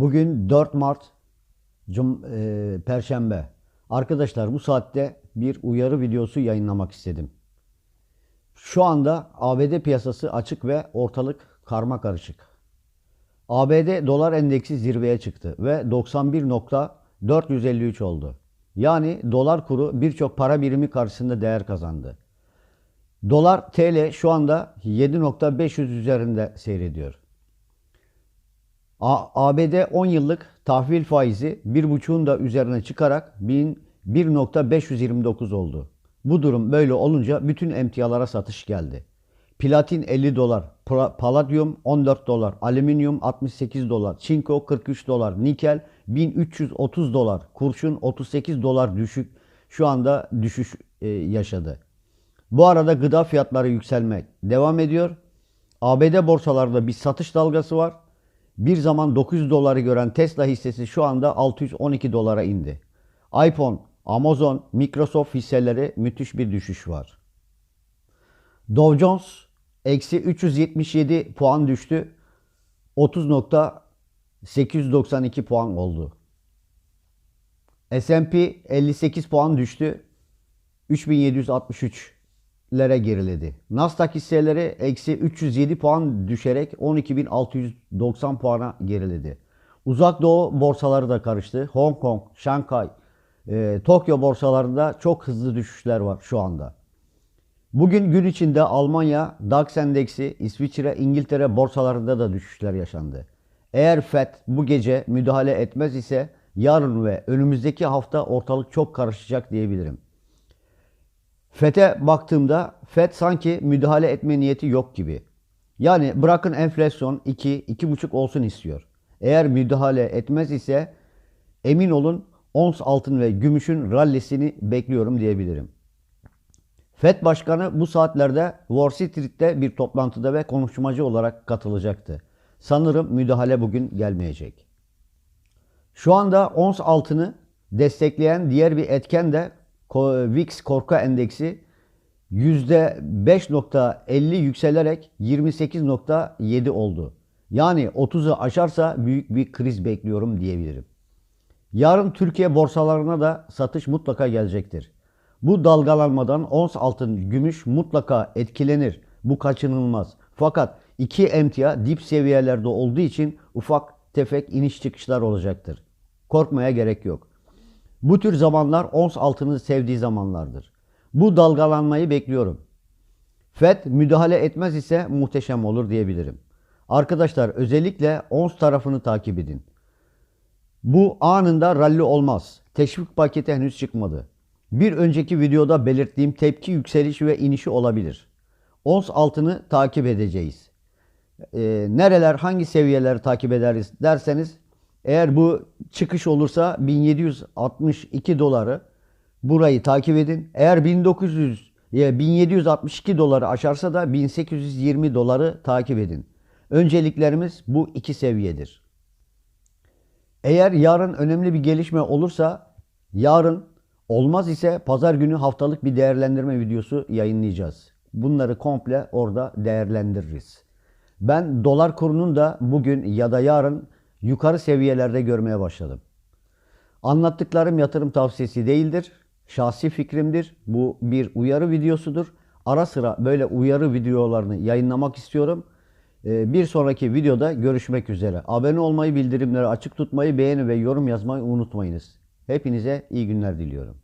Bugün 4 Mart Cum e, Perşembe. Arkadaşlar bu saatte bir uyarı videosu yayınlamak istedim. Şu anda ABD piyasası açık ve ortalık karma karışık. ABD dolar endeksi zirveye çıktı ve 91.453 oldu. Yani dolar kuru birçok para birimi karşısında değer kazandı. Dolar TL şu anda 7.500 üzerinde seyrediyor. ABD 10 yıllık tahvil faizi 1.5'un da üzerine çıkarak 1000 1.529 oldu. Bu durum böyle olunca bütün emtialara satış geldi. Platin 50 dolar, paladyum 14 dolar, alüminyum 68 dolar, çinko 43 dolar, nikel 1330 dolar, kurşun 38 dolar düşük şu anda düşüş e, yaşadı. Bu arada gıda fiyatları yükselmek devam ediyor. ABD borsalarda bir satış dalgası var. Bir zaman 900 doları gören Tesla hissesi şu anda 612 dolara indi. iPhone, Amazon, Microsoft hisseleri müthiş bir düşüş var. Dow Jones eksi 377 puan düştü. 30.892 puan oldu. S&P 58 puan düştü. 3763'lere geriledi. Nasdaq hisseleri eksi 307 puan düşerek 12.690 puana geriledi. Uzak Doğu borsaları da karıştı. Hong Kong, Şanghay, e, Tokyo borsalarında çok hızlı düşüşler var şu anda. Bugün gün içinde Almanya, DAX endeksi, İsviçre, İngiltere borsalarında da düşüşler yaşandı. Eğer FED bu gece müdahale etmez ise yarın ve önümüzdeki hafta ortalık çok karışacak diyebilirim. FED'e baktığımda FED sanki müdahale etme niyeti yok gibi. Yani bırakın enflasyon 2 2,5 olsun istiyor. Eğer müdahale etmez ise emin olun ons altın ve gümüşün rallisini bekliyorum diyebilirim. FED Başkanı bu saatlerde Wall Street'te bir toplantıda ve konuşmacı olarak katılacaktı. Sanırım müdahale bugün gelmeyecek. Şu anda ons altını destekleyen diğer bir etken de VIX korku endeksi %5.50 yükselerek 28.7 oldu. Yani 30'u aşarsa büyük bir kriz bekliyorum diyebilirim. Yarın Türkiye borsalarına da satış mutlaka gelecektir. Bu dalgalanmadan ons altın, gümüş mutlaka etkilenir. Bu kaçınılmaz. Fakat iki emtia dip seviyelerde olduğu için ufak tefek iniş çıkışlar olacaktır. Korkmaya gerek yok. Bu tür zamanlar ons altını sevdiği zamanlardır. Bu dalgalanmayı bekliyorum. FED müdahale etmez ise muhteşem olur diyebilirim. Arkadaşlar özellikle ons tarafını takip edin. Bu anında ralli olmaz. Teşvik paketi henüz çıkmadı. Bir önceki videoda belirttiğim tepki yükselişi ve inişi olabilir. Ons altını takip edeceğiz. Ee, nereler, hangi seviyeleri takip ederiz derseniz eğer bu çıkış olursa 1762 doları burayı takip edin. Eğer 1900 ya 1762 doları aşarsa da 1820 doları takip edin. Önceliklerimiz bu iki seviyedir. Eğer yarın önemli bir gelişme olursa yarın olmaz ise pazar günü haftalık bir değerlendirme videosu yayınlayacağız. Bunları komple orada değerlendiririz. Ben dolar kurunun da bugün ya da yarın yukarı seviyelerde görmeye başladım. Anlattıklarım yatırım tavsiyesi değildir. Şahsi fikrimdir. Bu bir uyarı videosudur. Ara sıra böyle uyarı videolarını yayınlamak istiyorum. Ee, Bir sonraki videoda görüşmek üzere. Abone olmayı, bildirimleri açık tutmayı, beğeni ve yorum yazmayı unutmayınız. Hepinize iyi günler diliyorum.